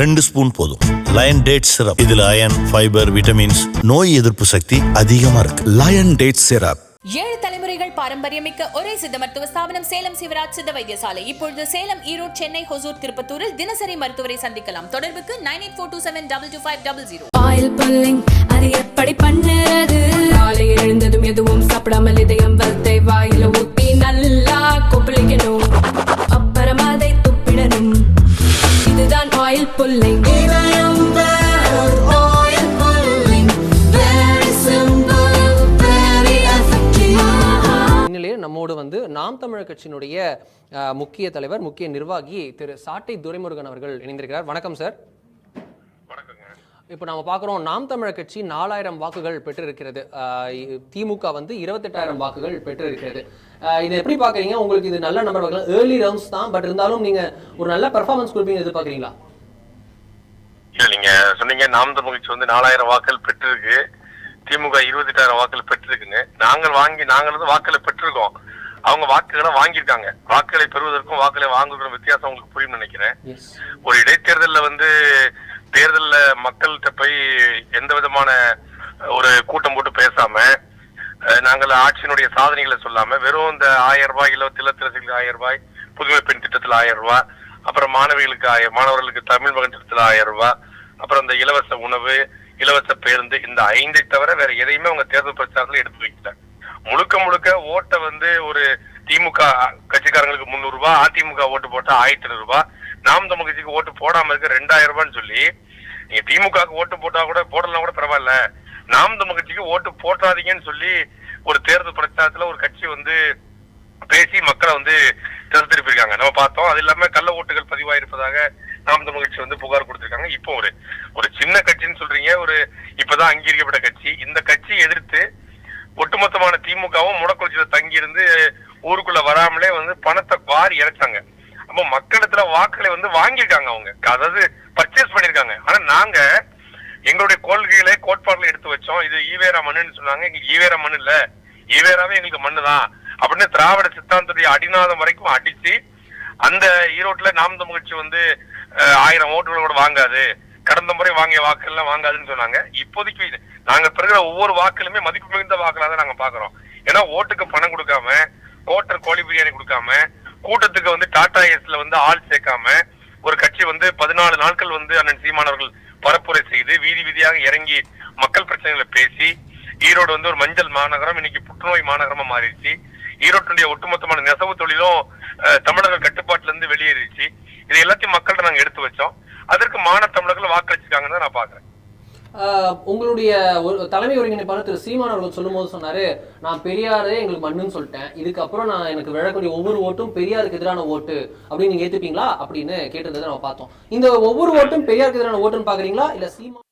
ரெண்டு ஸ்பூன் போதும். Lion date syrup இதுல அயன் ஃபைபர் விட்டமின்ஸ் நோய் எதிர்ப்பு சக்தி அதிகமா இருக்கு. லயன் டேட் சிரப் ஏழு தலைமுறைகள் பாரம்பரியமிக்க ஒரே சித்த மருத்துவ ஸ்தாபனம் சேலம் சிவராஜ் சித்த வைத்தியசாலை. இப்பொழுது சேலம் ஈரோடு சென்னை ஹொசூர் திருப்பத்தூரில் தினசரி மருத்துவரை சந்திக்கலாம். தொடர்புக்கு nine eight four two seven double two five double zero. Oil pulling அது எப்படி பண்ணுறது? காலையில் எழுந்ததும் எதுவும் வந்து நாம் தமிழர் கட்சியினுடைய முக்கிய தலைவர் முக்கிய நிர்வாகி திரு சாட்டை துரைமுருகன் அவர்கள் இணைந்திருக்கிறார். வணக்கம் சார். இப்போ நம்ம பார்க்குறோம் நாம் தமிழர் கட்சி நாலாயிரம் வாக்குகள் பெற்றிருக்கிறது. திமுக வந்து இருபத்தெட்டாயிரம் வாக்குகள் பெற்றிருக்கிறது. இது எப்படி பார்க்குறீங்க? உங்களுக்கு இது நல்ல நம்பர் பார்க்கலாம் ஏர்லி ரவுண்ட்ஸ் தான் பட் இருந்தாலும் நீங்க ஒரு நல்ல பெர்ஃபார்மன்ஸ் கொடுப்பீங்க எதிர்பார்க்குறீங்களா? இல்ல நீங்க சொன்னீங்க நாம் தமிழ் கட்சி வந்து நாலாயிரம் வாக்குகள் பெற்றிருக்கு. திமுக இருபத்தெட்டாயிரம் வாக்குகள் பெற்றிருக்குன்னு. நாங்கள் வாங்கி நாங்கள் வந்து வாக்குகளை பெற்றிருக்கோம். அவங்க வாக்குகளை வாங்கியிருக்காங்க. வாக்குகளை பெறுவதற்கும் வாக்குகளை வாங்குவதற்கும் வித்தியாசம் உங்களுக்கு புரியும் நினைக்கிறேன். ஒரு இடைத்தேர்தல்ல வந்து தேர்தல்ல மக்கள்கிட்ட போய் எந்த விதமான ஒரு கூட்டம் போட்டு பேசாம நாங்கள் ஆட்சியினுடைய சாதனைகளை சொல்லாம வெறும் இந்த ஆயிரம் ரூபாய் இலவச இல்லத்திரசிகளுக்கு ஆயிரம் ரூபாய் புதுமை பெண் திட்டத்துல ஆயிரம் ரூபாய் அப்புறம் மாணவிகளுக்கு ஆயிரம் மாணவர்களுக்கு தமிழ் மகன் திட்டத்துல ஆயிரம் ரூபாய் அப்புறம் இந்த இலவச உணவு இலவச பேருந்து இந்த ஐந்தை தவிர வேற எதையுமே அவங்க தேர்தல் பிரச்சாரத்துல எடுத்து வைக்கல. முழுக்க முழுக்க ஓட்டை வந்து ஒரு திமுக கட்சிக்காரங்களுக்கு முந்நூறு ரூபாய் அதிமுக ஓட்டு போட்டா ஆயிரத்தி ஐநூறு ரூபாய் நாம் தமிழ் கட்சிக்கு ஓட்டு போடாம இருக்க ரெண்டாயிரம் ரூபான்னு சொல்லி நீங்க திமுகவுக்கு ஓட்டு போட்டா கூட போடலாம் கூட பரவாயில்ல. நாம் தமிழ் கட்சிக்கு ஓட்டு போட்டாதீங்கன்னு சொல்லி ஒரு தேர்தல் பிரச்சாரத்துல ஒரு கட்சி வந்து பேசி மக்களை வந்து திசை நம்ம பார்த்தோம். அது இல்லாம கள்ள ஓட்டுகள் பதிவாயிருப்பதாக நாம் தமிழ் கட்சி வந்து புகார் கொடுத்திருக்காங்க. இப்போ ஒரு ஒரு சின்ன கட்சின்னு சொல்றீங்க. ஒரு இப்பதான் அங்கீகரிக்கப்பட்ட கட்சி. இந்த கட்சியை எதிர்த்து ஒட்டுமொத்தமான திமுகவும் முடக்குறிச்சியில தங்கி இருந்து ஊருக்குள்ள வராமலே வந்து பணத்தை வாரி இறைச்சாங்க. அப்போ மக்களிடத்துல வாக்களை வந்து வாங்கியிருக்காங்க அவங்க. அதாவது பர்ச்சேஸ் பண்ணிருக்காங்க ஆனா நாங்க எங்களுடைய கொள்கைகளை கோட்பாடுல எடுத்து வச்சோம். இது ஈவேரா மண்ணுன்னு சொன்னாங்க. எங்களுக்கு ஈவேரா மண்ணு இல்ல. ஈவேராவே எங்களுக்கு மண்ணு தான். அப்படின்னு திராவிட சித்தாந்தத்துடைய அடிநாதம் வரைக்கும் அடிச்சு அந்த ஈரோட்டுல நாம் தமிழ் வந்து ஆயிரம் ஓட்டுகளோட கூட வாங்காது. கடந்த முறை வாங்கிய வாக்குகள்லாம் வாங்காதுன்னு சொன்னாங்க. இப்போதைக்கு நாங்க பெறுகிற ஒவ்வொரு வாக்குகளுமே மதிப்பு மிகுந்த வாக்குகளா தான் நாங்க பாக்குறோம். ஏன்னா ஓட்டுக்கு பணம் கொடுக்காம கோட்டர் கோழி பிரியாணி கொடுக்காம கூட்டத்துக்கு வந்து டாடா எஸ்ல வந்து ஆள் சேர்க்காம ஒரு கட்சி வந்து பதினாலு நாட்கள் வந்து அண்ணன் சீமானவர்கள் பரப்புரை செய்து வீதி வீதியாக இறங்கி மக்கள் பிரச்சனைகளை பேசி ஈரோடு வந்து ஒரு மஞ்சள் மாநகரம் இன்னைக்கு புற்றுநோய் மாநகரமா மாறிடுச்சு. ஈரோட்டுடைய ஒட்டுமொத்தமான நெசவு தொழிலும் தமிழர்கள் கட்டுப்பாட்டுல இருந்து வெளியேறிடுச்சு. இது எல்லாத்தையும் மக்கள்கிட்ட நாங்க எடுத்து வச்சோம். அதற்கு மாநில தமிழர்கள் வாக்களிச்சிருக்காங்கன்னு நான் பாக்குறேன் ஆஹ் உங்களுடைய ஒரு தலைமை ஒருங்கிணைப்பாளர் திரு சீமான் அவர்கள் சொல்லும்போது சொன்னாரு நான் பெரியாரே எங்களுக்கு மண்ணுன்னு சொல்லிட்டேன். இதுக்கப்புறம் நான் எனக்கு விழக்கூடிய ஒவ்வொரு ஓட்டும் பெரியாருக்கு எதிரான ஓட்டு. அப்படின்னு நீங்க ஏத்துப்பீங்களா? அப்படின்னு கேட்டிருந்ததை நம்ம பார்த்தோம். இந்த ஒவ்வொரு ஓட்டும் பெரியாருக்கு எதிரான ஓட்டுன்னு பாக்குறீங்களா இல்ல சீமான்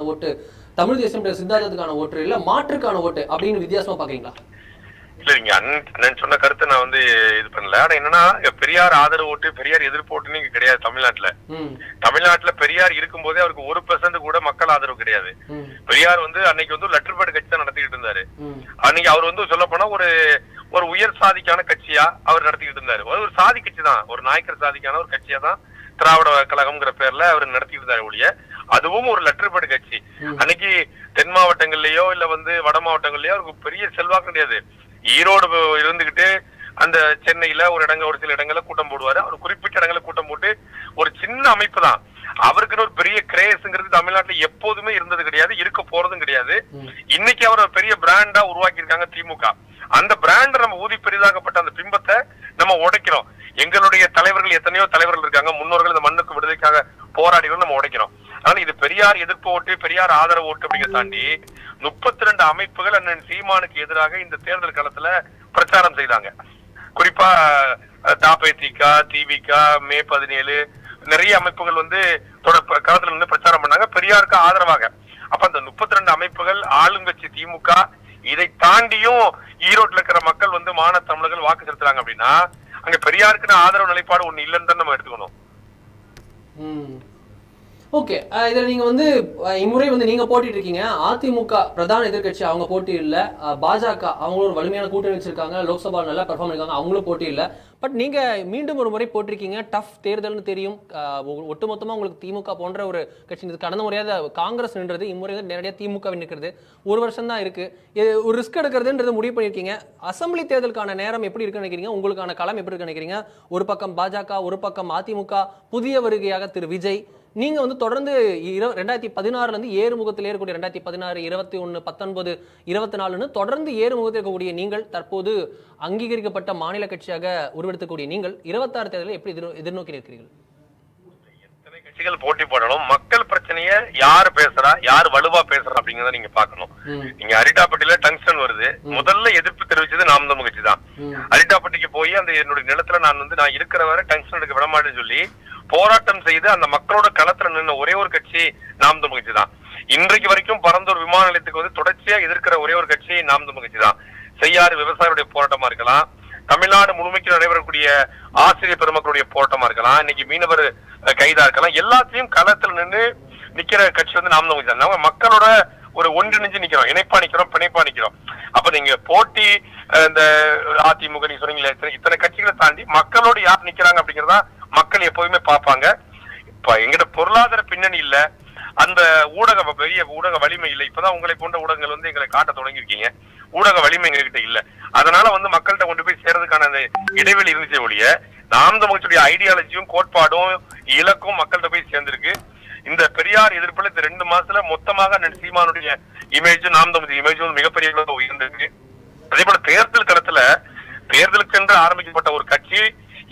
ஓட்டு தமிழ் தேசம் சித்தாந்தத்துக்கான ஓட்டு இல்ல மாற்றுக்கான ஓட்டு அப்படின்னு வித்தியாசமா பாக்குறீங்களா இல்ல நீங்க அண்ணன் சொன்ன கருத்தை நான் வந்து இது பண்ணல. ஆனா என்னன்னா பெரியார் ஆதரவு ஓட்டு பெரியார் எதிர்ப்பு ஓட்டுன்னு இங்க கிடையாது தமிழ்நாட்டுல. தமிழ்நாட்டுல பெரியார் இருக்கும்போதே அவருக்கு ஒரு பெர்சன்ட் கூட மக்கள் ஆதரவு கிடையாது. பெரியார் வந்து அன்னைக்கு வந்து லெட்டர் பேட் கட்சி தான் நடத்திக்கிட்டு இருந்தாரு. அன்னைக்கு அவர் வந்து சொல்ல போனா ஒரு ஒரு உயர் சாதிக்கான கட்சியா அவர் நடத்திக்கிட்டு இருந்தாரு. ஒரு ஒரு சாதி கட்சி தான். ஒரு நாயக்கர் சாதிக்கான ஒரு கட்சியா தான் திராவிட கழகம்ங்கிற பேர்ல அவர் நடத்திட்டு இருந்தாரு ஒழிய அதுவும் ஒரு லெட்டர் பேட் கட்சி அன்னைக்கு தென் மாவட்டங்கள்லயோ இல்ல வந்து வட மாவட்டங்கள்லயோ அவருக்கு பெரிய செல்வாக்கு கிடையாது. ஈரோடு இருந்துகிட்டு அந்த சென்னையில ஒரு இடங்க ஒரு சில இடங்கள்ல கூட்டம் போடுவாரு. அவர் குறிப்பிட்ட இடங்கள்ல கூட்டம் போட்டு ஒரு சின்ன அமைப்பு தான். அவருக்குன்னு ஒரு பெரிய கிரேஸ்ங்கிறது தமிழ்நாட்டுல எப்போதுமே இருந்தது கிடையாது இருக்க போறதும் கிடையாது. இன்னைக்கு அவர் ஒரு பெரிய பிராண்டா உருவாக்கி இருக்காங்க திமுக. அந்த பிராண்ட் நம்ம ஊதி பெரிதாக்கப்பட்ட அந்த பிம்பத்தை நம்ம உடைக்கிறோம். எங்களுடைய தலைவர்கள் எத்தனையோ தலைவர்கள் இருக்காங்க. முன்னோர்கள் இந்த மண்ணுக்கு விடுதலைக்காக போராடிகள் நம்ம உடைக்கிறோம். அதனால இது பெரியார் எதிர்ப்பு ஓட்டு பெரியார் ஆதரவு ஓட்டு அப்படிங்கிறத தாண்டி முப்பத்தி ரெண்டு அமைப்புகள் அண்ணன் சீமானுக்கு எதிராக இந்த தேர்தல் காலத்துல பிரச்சாரம் செய்தாங்க. குறிப்பா அஹ், தாபேதிக திவிக மே பதினேழு நிறைய அமைப்புகள் வந்து தொடர் களத்துல நின்று பிரச்சாரம் பண்ணாங்க. பெரியாருக்கு ஆதரவாக. அப்ப அந்த முப்பத்தி ரெண்டு அமைப்புகள் ஆளுங்கட்சி திமுக இதை தாண்டியும் ஈரோட்ல இருக்கிற மக்கள் வந்து மான தமிழர்கள் வாக்கு செலுத்துறாங்க அப்படின்னா அங்க பெரியாருக்குன்னு ஆதரவு நிலைப்பாடு ஒண்ணு இல்லைன்னு தான் நம்ம எடுத்துக்கணும். ஓகே இதில் நீங்கள் வந்து இம்முறை வந்து நீங்கள் போட்டிட்டு இருக்கீங்க அதிமுக பிரதான எதிர்க்கட்சி அவங்க போட்டி இல்லை. பாஜக அவங்களும் ஒரு வலிமையான கூட்டணி வச்சிருக்காங்க. லோக்சபா நல்லா பெர்ஃபார்ம் பண்ணிருக்காங்க அவங்களும் போட்டி இல்லை. பட் நீங்கள் மீண்டும் ஒரு முறை போட்டிருக்கீங்க. டஃப் தேர்தல்னு தெரியும். ஒட்டுமொத்தமாக உங்களுக்கு திமுக போன்ற ஒரு கட்சி இது கடந்த முறையாக காங்கிரஸ் நின்றது. இம்முறை வந்து நேரடியாக திமுக நிற்கிறது. ஒரு வருஷம் தான் இருக்குது ஒரு ரிஸ்க் எடுக்கிறதுன்றது முடிவு பண்ணியிருக்கீங்க. அசெம்பிளி தேர்தலுக்கான நேரம் எப்படி இருக்குன்னு நினைக்கிறீங்க? உங்களுக்கான களம் எப்படி இருக்குன்னு நினைக்கிறீங்க? ஒரு பக்கம் பாஜக ஒரு பக்கம் அதிமுக. புதிய வருகையாக திரு விஜய். நீங்க வந்து தொடர்ந்து இர ரெண்டாயிரத்தி பதினாறுல இருந்து ஏறுமுகத்தில் ஏறக்கூடிய ரெண்டாயிரத்தி பதினாறு இருபத்தி ஒன்று பத்தொன்பது இருபத்தி நாலுன்னு தொடர்ந்து ஏறுமுகத்தில் இருக்கக்கூடிய நீங்கள் தற்போது அங்கீகரிக்கப்பட்ட மாநில கட்சியாக உருவெடுக்கக்கூடிய நீங்கள் இருபத்தாறு தேர்தலில் எப்படி எதிர் எதிர்நோக்கி நிற்கிறீர்கள் கட்சிகள் போட்டி போடணும் மக்கள் பிரச்சனைய யாரு பேசுறா யார் வலுவா பேசுறா அப்படிங்கறத நீங்க பாக்கணும் நீங்க அரிட்டாப்பட்டியில டங்ஸ்டன் வருது. முதல்ல எதிர்ப்பு தெரிவிச்சது நாம் தமிழ் கட்சி தான். அரிட்டாப்பட்டிக்கு போய் அந்த என்னுடைய நிலத்துல நான் வந்து நான் இருக்கிற வரை டங்ஸ்டன் எடுக்க விட மாட்டேன்னு சொல்லி போராட்டம் செய்து அந்த மக்களோட களத்துல நின்ன ஒரே ஒரு கட்சி நாம் தமிழ் கட்சி தான் இன்றைக்கு வரைக்கும் பரந்தூர் விமான நிலையத்துக்கு வந்து தொடர்ச்சியா எதிர்க்கிற ஒரே ஒரு கட்சி நாம் தமிழ் கட்சி தான் செய்யாறு விவசாயிகளுடைய போராட்டமா இருக்கலாம் தமிழ்நாடு முழுமைக்கு நடைபெறக்கூடிய ஆசிரியர் பெருமக்களுடைய போராட்டமா இருக்கலாம் இன்னைக்கு மீனவர் கைதா இருக்கலாம் எல்லாத்தையும் களத்துல நின்று நிக்கிற கட்சி வந்து நாம் தமிழ் தான். நம்ம மக்களோட ஒரு ஒன்றிணைஞ்சு நிக்கிறோம் இணைப்பா நிக்கிறோம் பிணைப்பா நிக்கிறோம் அப்ப நீங்க போட்டி இந்த அதிமுக நீங்க சொன்னீங்களே இத்தனை- கட்சிகளை தாண்டி மக்களோடு யார் நிக்கிறாங்க அப்படிங்கறதா மக்கள் எப்போதுமே பார்ப்பாங்க. இப்ப எங்கிட்ட பொருளாதார பின்னணி இல்ல. அந்த ஊடக பெரிய ஊடக வலிமை இல்லை. இப்பதான் உங்களை போன்ற ஊடகங்கள் வந்து எங்களை காட்ட தொடங்கியிருக்கீங்க. ஊடக வலிமை எங்ககிட்ட இல்ல. அதனால வந்து மக்கள்கிட்ட கொண்டு போய் சேர்றதுக்கான அந்த இடைவெளி இருந்துச்சு ஒழிய நாம் தமிழ்ச்சியுடைய ஐடியாலஜியும் கோட்பாடும் இலக்கும் மக்கள்கிட்ட போய் சேர்ந்திருக்கு. இந்த பெரியார் எதிர்ப்புல இந்த ரெண்டு மாசத்துல மொத்தமாக சீமானுடைய இமேஜும் நாம் தமிழ் இமேஜும் மிகப்பெரிய அளவுல உயர்ந்திருக்கு. அதே போல தேர்தல் களத்துல தேர்தலுக்கென்று ஆரம்பிக்கப்பட்ட ஒரு கட்சி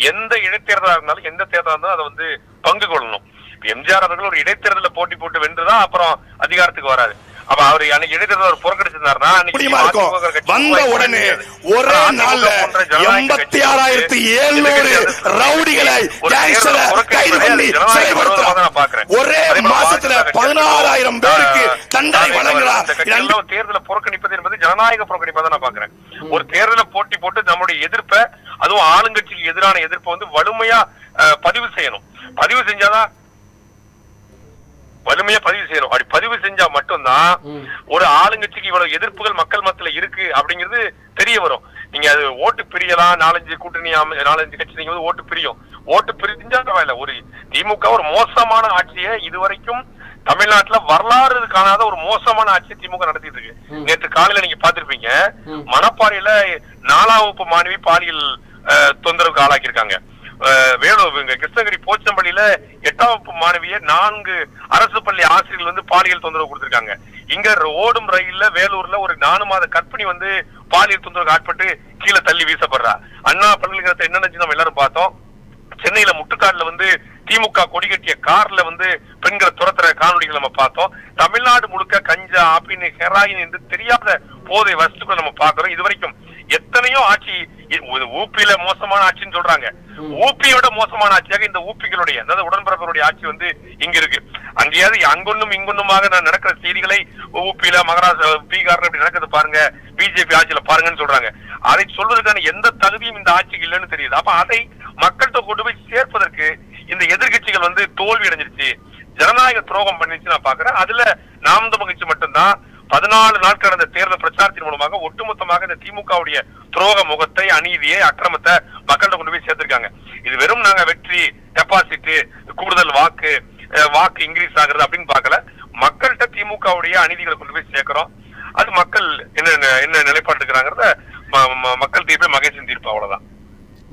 எந்த இடைத்தேர்தலா இருந்தாலும் எந்த தேர்தலா இருந்தாலும் அதை வந்து பங்கு கொள்ளணும். எம்ஜிஆர் அவர்கள் ஒரு இடைத்தேர்தல போட்டி போட்டு வென்றுதான் அப்புறம் அதிகாரத்துக்கு வராது அப்ப அவர் அன்னைக்கு இடைத்தேர்தல் புறக்கணிச்சிருந்தாருன்னா வந்த உடனே. ஒரே நாள்ல எண்பத்தி ஆறாயிரத்தி எழுநூறு ரவுடிகளை புறக்கணிப்பதை கைது பண்ணி. ஒரே மாசத்துல பதினாறாயிரம் பேருக்கு தண்டனை கட்சியெல்லாம் தேர்தலை புறக்கணிப்பது என்பது ஜனநாயக புறக்கணிப்பா தான் நான் பாக்குறேன் ஒரு தேர்தலை போட்டி போட்டு நம்முடைய எதிர்ப்பை அதுவும் ஆளுங்கட்சிக்கு எதிரான எதிர்ப்பை வந்து வலிமையா பதிவு செய்யணும். பதிவு செஞ்சாதான் வலிமையா பதிவு செய்யணும். அப்படி பதிவு செஞ்சா மட்டும்தான் ஒரு ஆளுங்கட்சிக்கு இவ்வளவு எதிர்ப்புகள் மக்கள் மத்தியில இருக்கு அப்படிங்கிறது தெரிய வரும். நீங்க அது ஓட்டு பிரியலாம் நாலஞ்சு கூட்டணி நாலஞ்சு கட்சி நீங்க ஓட்டு பிரியும். ஓட்டு பிரிஞ்சா பரவாயில்ல. ஒரு திமுக ஒரு மோசமான ஆட்சியை இதுவரைக்கும் தமிழ்நாட்டுல வரலாறு காணாத ஒரு மோசமான ஆட்சியை திமுக நடத்திட்டு இருக்கு. நேற்று காலையில நீங்க பாத்திருப்பீங்க மணப்பாறையில நாலாம் வகுப்பு மாணவி பாலியல் தொந்தரவுக்கு ஆளாக்கியிருக்காங்க. அஹ், இங்க கிருஷ்ணகிரி போச்சம்பள்ளியில எட்டாம் வகுப்பு மாணவிய நான்கு அரசு பள்ளி ஆசிரியர்கள் வந்து பாலியல் தொந்தரவு கொடுத்திருக்காங்க. இங்க ஓடும் ரயில்ல வேலூர்ல ஒரு நாலு மாத கற்பிணி வந்து பாலியல் தொந்தரவுக்கு ஆட்பட்டு கீழே தள்ளி வீசப்படுறா. அண்ணா பல்கலைக்கழகத்தை என்ன நம்ம எல்லாரும் பார்த்தோம். சென்னையில முட்டுக்காடுல வந்து திமுக கொடி கட்டிய கார்ல வந்து பெண்களை துரத்துற காணொலிகள் நம்ம பார்த்தோம். தமிழ்நாடு முழுக்க கஞ்சா ஆப்பின் ஹெராயின் என்று தெரியாத போதை வஸ்துக்களை நம்ம பார்க்கிறோம். இது வரைக்கும் எத்தனையோ ஆட்சி ஊப்பியில மோசமான ஆட்சின்னு சொல்றாங்க. ஊப்பியோட மோசமான ஆட்சியாக இந்த ஊப்பிகளுடைய அதாவது உடன்பிறப்புடைய ஆட்சி வந்து இங்க இருக்கு. அங்கேயாவது அங்கொன்னும் இங்கொன்னுமாக நான் நடக்கிற செய்திகளை ஊப்பியில மகாராஷ்டிரா பீகார்ல இப்படி நடக்குது பாருங்க. பிஜேபி ஆட்சியில பாருங்கன்னு சொல்றாங்க. அதை சொல்வதற்கான எந்த தகுதியும் இந்த ஆட்சிக்கு இல்லைன்னு தெரியுது. அப்ப அதை மக்கள்கிட்ட கொண்டு போய் சேர்ப்பதற்கு இந்த எதிர்க்கட்சிகள் வந்து தோல்வி அடைஞ்சிருச்சு. ஜனநாயக துரோகம் பண்ணிச்சு நான் பாக்குறேன். அதுல நாம் தமிழ் கட்சி மட்டும்தான் பதினாலு நாட்கள் நடந்த தேர்தல் பிரச்சாரத்தின் மூலமாக ஒட்டுமொத்தமாக இந்த திமுகவுடைய துரோக முகத்தை அநீதியை அக்கிரமத்தை மக்கள்கிட்ட கொண்டு போய் சேர்த்திருக்காங்க. இது வெறும் நாங்க வெற்றி டெபாசிட் கூடுதல் வாக்கு வாக்கு இன்க்ரீஸ் ஆகுறது அப்படின்னு பாக்கல மக்கள்கிட்ட திமுகவுடைய அநீதிகளை கொண்டு போய் சேர்க்கிறோம். அது மக்கள் என்ன என்ன நிலைப்பாடு இருக்கிறாங்கிறத மக்கள் தீர்ப்பே மகேசன் தீர்ப்பு அவ்வளவுதான்.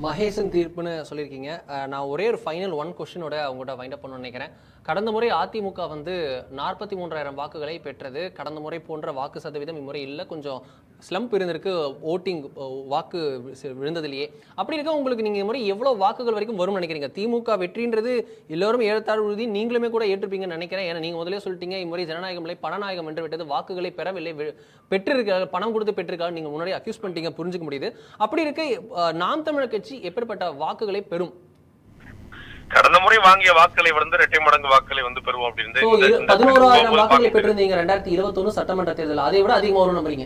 மகேசன் தீர்ப்புன்னு சொல்லியிருக்கீங்க. நான் ஒரே ஒரு ஃபைனல் ஒன் கொஸ்டினோட அவங்ககிட்ட வைண்ட் அப் பண்ணணும்னு நினைக்கிறேன். கடந்த முறை அதிமுக வந்து நாற்பத்தி மூன்றாயிரம் வாக்குகளை பெற்றது. கடந்த முறை போன்ற வாக்கு சதவீதம் இம்முறை இல்லை. கொஞ்சம் ஸ்லம்ப் இருந்திருக்கு. ஓட்டிங் வாக்கு வி- விழுந்ததுலேயே. அப்படி இருக்க உங்களுக்கு நீங்கள் முறை எவ்வளோ வாக்குகள் வரைக்கும் வரும்னு நினைக்கிறீங்க? திமுக வெற்றின்றது எல்லோரும் ஏறத்தாழ் உறுதி நீங்களுமே கூட ஏற்றுப்பீங்கன்னு நினைக்கிறேன். ஏன்னா நீங்கள் முதலே சொல்லிட்டீங்க இம்முறை ஜனநாயகம் இல்லை பணநாயகம் என்று விட்டது. வாக்குகளை பெறவில்லை. வெ- பெற்றிருக்காங்க பணம் கொடுத்து பெற்றிருக்காங்க நீங்கள் முன்னாடி அக்யூஸ் பண்ணிட்டீங்க புரிஞ்சுக்க முடியுது. அப்படி இருக்க நாம் தமிழர் கட்சி எப்பேற்பட்ட வாக்குகளை பெறும்? கடந்த முறை வாங்கிய வாக்குகளை வந்து இரட்டை மடங்கு வாக்குகளை வந்து பெறுவோம் அப்படின்னு பதினோராயிரம் வாக்குகளை வாக்கு- பெற்றிருந்தீங்க ரெண்டாயிரத்தி இருபத்தொன்னு சட்டமன்ற தேர்தல் அதை விட அதிகமாக வரும் நம்புறீங்க.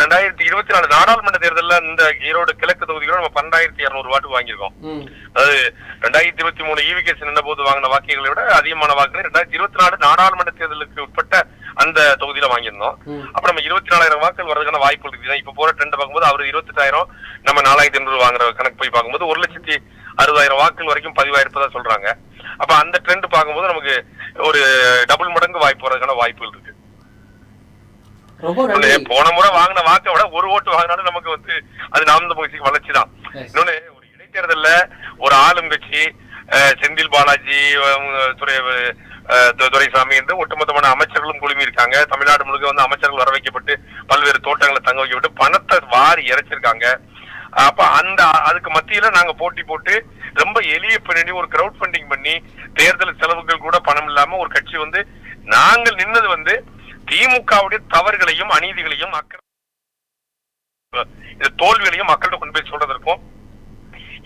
ரெண்டாயிரத்தி இருபத்தி நாலு நாடாளுமன்ற தேர்தல்ல இந்த ஈரோடு கிழக்கு தொகுதியில நம்ம பன்னெண்டாயிரத்தி இருநூறு வாக்கு வாங்கியிருக்கோம். அதாவது ரெண்டாயிரத்தி இருபத்தி மூணு ஈவிகேஸ் நின்ற போது வாங்கின வாக்குகளை விட அதிகமான வாக்குகளை ரெண்டாயிரத்தி இருபத்தி நாலு நாடாளுமன்ற தேர்தலுக்கு உட்பட்ட அந்த தொகுதியில வாங்கியிருந்தோம். அப்ப நம்ம இருபத்தி நாலாயிரம் வாக்குகள் வரதுக்கான வாய்ப்பு இருக்குது. இப்ப போற ட்ரெண்ட் பார்க்கும்போது அவர் இருபத்தெட்டாயிரம் நம்ம நாலாயிரத்தி ஐநூறு வாங்குற கணக்கு போய் பார்க்கும்போது ஒரு லட்சத்தி அறுபதாயிரம் வாக்குகள் வரைக்கும் பதிவாயிருப்பதா சொல்றாங்க. அப்ப அந்த ட்ரெண்ட் பார்க்கும்போது நமக்கு ஒரு டபுள் மடங்கு வாய்ப்பு வரதுக்கான வாய்ப்புகள் இருக்கு. போன முறை வாங்கின வாக்கை விட ஒரு ஓட்டு வாங்கினாலும் நமக்கு வந்து அது நாம் தமிழ்ச்சிக்கு வளர்ச்சி தான். இன்னொன்னு ஒரு இடைத்தேர்தல்ல ஒரு ஆளும் கட்சி அஹ், செந்தில் பாலாஜி அஹ், துரை அஹ், து- துரைசாமி என்று ஒட்டுமொத்தமான அமைச்சர்களும் குழுமி இருக்காங்க தமிழ்நாடு முழுக்க வந்து அமைச்சர்கள் வர வைக்கப்பட்டு பல்வேறு தோட்டங்களை தங்க வைக்கப்பட்டு பணத்தை வாரி இறைச்சிருக்காங்க. அப்ப அந்த அதுக்கு மத்தியில நாங்க போட்டி போட்டு ரொம்ப எளிய பின்னணி ஒரு கிரவுட் ஃபண்டிங் பண்ணி தேர்தல் செலவுகள் கூட பணம் இல்லாம ஒரு கட்சி வந்து நாங்கள் நின்னது வந்து திமுகவுடைய தவறுகளையும் அநீதிகளையும் அக்கறை இந்த தோல்விகளையும் மக்கள்கிட்ட கொண்டு போய் சொல்றதற்கும்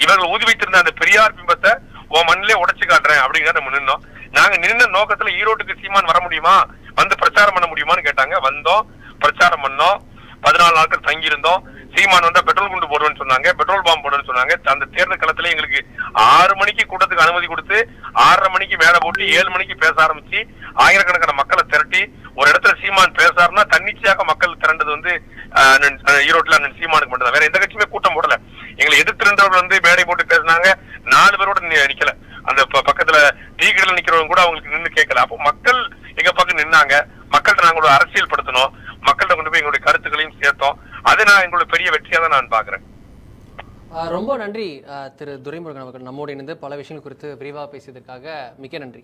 இவர்கள் ஊதி வைத்திருந்த அந்த பெரியார் பிம்பத்தை உன் மண்ணிலே உடைச்சு காட்டுறேன் அப்படிங்கிற நம்ம நின்னோம். நாங்க நின்ன நோக்கத்துல ஈரோட்டுக்கு சீமான் வர முடியுமா? வந்து பிரச்சாரம் பண்ண முடியுமான்னு கேட்டாங்க. வந்தோம் பிரச்சாரம் பண்ணோம். பதினாலு நாட்கள் தங்கியிருந்தோம். சீமான் வந்தா பெட்ரோல் குண்டு போடுவேன்னு சொன்னாங்க பெட்ரோல் பாம்பு போடுவேன்னு சொன்னாங்க. அந்த தேர்தல் களத்துல எங்களுக்கு ஆறு மணிக்கு கூட்டத்துக்கு அனுமதி கொடுத்து ஆறரை மணிக்கு மேல போட்டு ஏழு மணிக்கு பேச ஆரம்பிச்சு ஆயிரக்கணக்கான மக்களை திரட்டி ஒரு இடத்துல சீமான் பேசாருன்னா தன்னிச்சையாக மக்கள் திரண்டது வந்து ஈரோட்டில் அண்ணன், ஈரோட்ல அண்ணன் சீமானுக்கு மட்டும் வேற எந்த கட்சியுமே கூட்டம் போடல. எங்களை எதிர்த்திருந்தவர்கள் வந்து மேடை போட்டு பேசினாங்க. நாலு பேரோட நிக்கல. அந்த ப- பக்கத்துல டீ கடையில் நிக்கிறவங்க கூட அவங்களுக்கு நின்று கேட்கல அப்போ மக்கள் எங்க பக்கம் நின்னாங்க. மக்கள்கிட்ட நாங்க ஒரு அரசியல் படுத்தணும் மக்கள்கிட்ட கொண்டு போய் எங்களுடைய கருத்துக்களையும் சேர்த்தோம் அதை நான் எங்களோட பெரிய வெற்றியாக தான் நான் பாக்குறேன் ரொம்ப நன்றி திரு துரைமுருகன் அவர்கள். நம்மோடு இணைந்து பல விஷயங்கள் குறித்து விரிவாக பேசியதற்காக மிக்க நன்றி.